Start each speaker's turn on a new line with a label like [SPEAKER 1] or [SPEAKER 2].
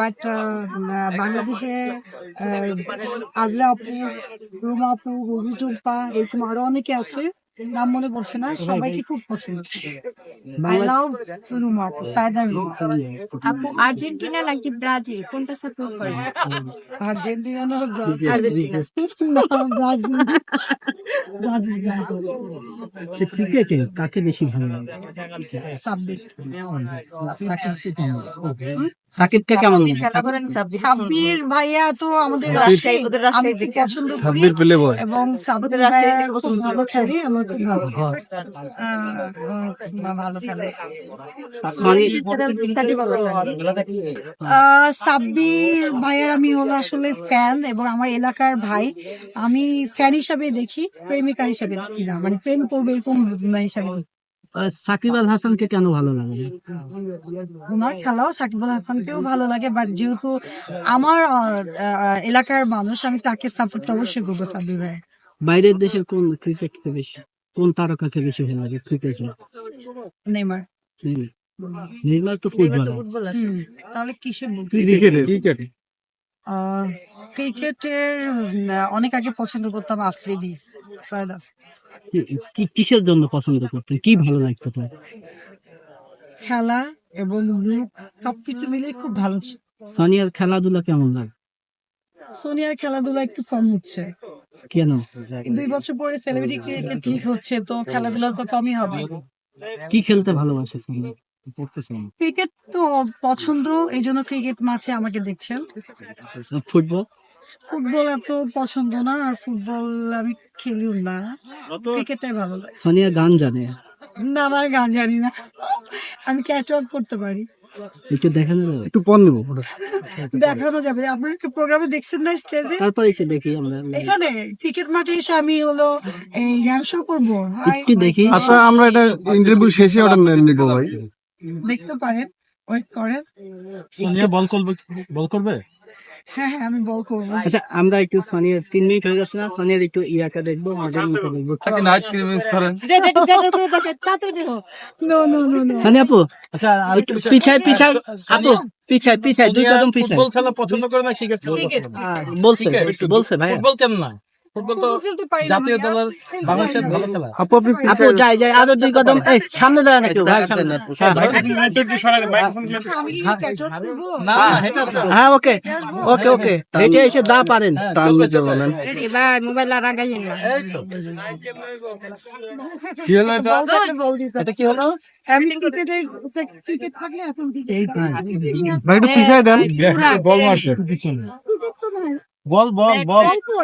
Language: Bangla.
[SPEAKER 1] বাট বাংলাদেশে আজলা আপু রুমা আপু গগু টুম্পা এরকম আরও অনেকে আছে। নাম মনে পড়ছে না সবাইকে খুব পছন্দ। আই লাভ রুমা আপু রুমা
[SPEAKER 2] আপু আর্জেন্টিনা নাকি ব্রাজিল? কোনটা সাপোর্ট করেন?
[SPEAKER 1] আর্জেন্টিনা না ব্রাজিল? ব্রাজিল। Brazil Brazil.
[SPEAKER 3] সে ক্রিকেটে কাকে বেশি ভালো লাগে।
[SPEAKER 1] সাব্বির।
[SPEAKER 3] সাকিবকে কেমন লাগে
[SPEAKER 1] সাব্বির ভাইয়া তো আমাদের
[SPEAKER 4] রাজশাহী, ওদের
[SPEAKER 1] আমি
[SPEAKER 4] রাজশাহী
[SPEAKER 1] পছন্দ করি।
[SPEAKER 5] সাব্বির পেলে বয়
[SPEAKER 1] এবং সাব্বির
[SPEAKER 4] রাজশাহী
[SPEAKER 1] খুব ভালো খেলে আমার খুব ভালো ভালো খেলে। সাব্বির ভাইয়ের আমি হলো আসলে ফ্যান এবং আমার এলাকার ভাই। আমি ফ্যান হিসাবে দেখি প্রেমিকা হিসাবে দেখি না। মানে প্রেম করবে এরকম হিসাবে
[SPEAKER 3] সাকিব আল হাসানকে কেন ভালো লাগে?
[SPEAKER 1] ওনার খেলাও সাকিবুল হাসানকেও ভালো লাগে বাট যেহেতু আমার এলাকার মানুষ আমি তাকে সাপোর্ট অবশ্যই করব সাব্বির ভাই।
[SPEAKER 3] বাইরের দেশের কোন ক্রিকেটকে বেশি কোন তারকাকে বেশি ভালো লাগে ক্রিকেটে?
[SPEAKER 1] নেইমার।
[SPEAKER 3] নির্মল তো ফুটবলার।
[SPEAKER 1] তাহলে কিসের
[SPEAKER 5] ক্রিকেটে ক্রিকেট।
[SPEAKER 1] আহ, ক্রিকেটের অনেক আগে পছন্দ করতাম আফ্রিদি সৈয়দ আফ্রিদি।
[SPEAKER 3] কিসের জন্য পছন্দ করতেন? কি ভালো লাগতো তার
[SPEAKER 1] খেলা এবং look সবকিছু মিলে খুব ভালো
[SPEAKER 3] সোনিয়ার খেলাধুলা কেমন লাগে?
[SPEAKER 1] সোনিয়ার খেলাধুলা একটু কম হচ্ছে।
[SPEAKER 3] কেন?
[SPEAKER 1] দুই বছর পরে সেলিব্রিটি ক্রিকেট ঠিক হচ্ছে তো খেলাধুলা তো কমই হবে।
[SPEAKER 3] কি খেলতে ভালোবাসে সোনিয়া?
[SPEAKER 1] ক্রিকেট তো পছন্দ এই জন্য ক্রিকেট মাঠে আমাকে দেখছেন।
[SPEAKER 3] ফুটবল?
[SPEAKER 1] ফুটবল এত পছন্দ না আর ফুটবল আমি খেলিও না। ক্রিকেটটাই ভালো লাগে।
[SPEAKER 3] সোনিয়া গান জানে।
[SPEAKER 1] না আমার গান জানি না। আমি ক্যাচ আউট করতে পারি।
[SPEAKER 3] একটু দেখানো যাবে?
[SPEAKER 5] একটু পণ নেব
[SPEAKER 1] দেখানো যাবে। আপনার কি প্রোগ্রামে দেখছেন না স্টেজে
[SPEAKER 3] তারপর একটু দেখি আমরা।
[SPEAKER 1] এখানে ক্রিকেট মাঠে এসে আমি হলো এই গান শো করব।
[SPEAKER 3] একটু দেখি।
[SPEAKER 5] আচ্ছা আমরা এটা ইন্টারভিউ শেষে ওটা নিব ভাই।
[SPEAKER 1] দেখতে পারেন। ওয়েট করেন।
[SPEAKER 5] সোনিয়া বল করবে বল করবে?
[SPEAKER 1] হ্যাঁ হ্যাঁ আমি বল করব।
[SPEAKER 3] আচ্ছা আমরা একটু তিন মিনিট হয়ে গেছে না? সোনিয়ার একটু ইয়াকা দেখব মতো দেখব।
[SPEAKER 5] নাইট ক্রিমিংস করেন।
[SPEAKER 1] No no no no.
[SPEAKER 3] Sonia আপু
[SPEAKER 5] আচ্ছা আর
[SPEAKER 3] একটু পিছায় পিছায় আপু পিছায় পিছায় দুই কদম পিছায়।
[SPEAKER 5] ফুটবল খেলা পছন্দ করে না ক্রিকেট খেলা পছন্দ করে?
[SPEAKER 3] আহ, বলছে বলছে ভাই
[SPEAKER 5] ফুটবল কেন না ফুটবল তো
[SPEAKER 1] খেলতে
[SPEAKER 5] জাতীয় দলের বাংলাদেশের ভালো খেলা। আপু আপনি
[SPEAKER 3] আপু যাই যাই আরও দুই কদম। এই সামনে ভাই সামনে। হ্যাঁ,
[SPEAKER 5] না
[SPEAKER 3] হ্যাঁ ওকে। ওকে ওকে। হেঁটে এসে দা পারেন।
[SPEAKER 2] এবার মোবাইল আর আগাইয়েন না।
[SPEAKER 5] কি হলো এটা?
[SPEAKER 1] বল বল
[SPEAKER 5] এটা কি হলো?
[SPEAKER 1] এমনি ক্রিকেটের ক্রিকেট থাকলে এখন
[SPEAKER 5] ভাই একটু পিছায় দেন। বল মারছে। বল বল বল
[SPEAKER 1] বল। কই?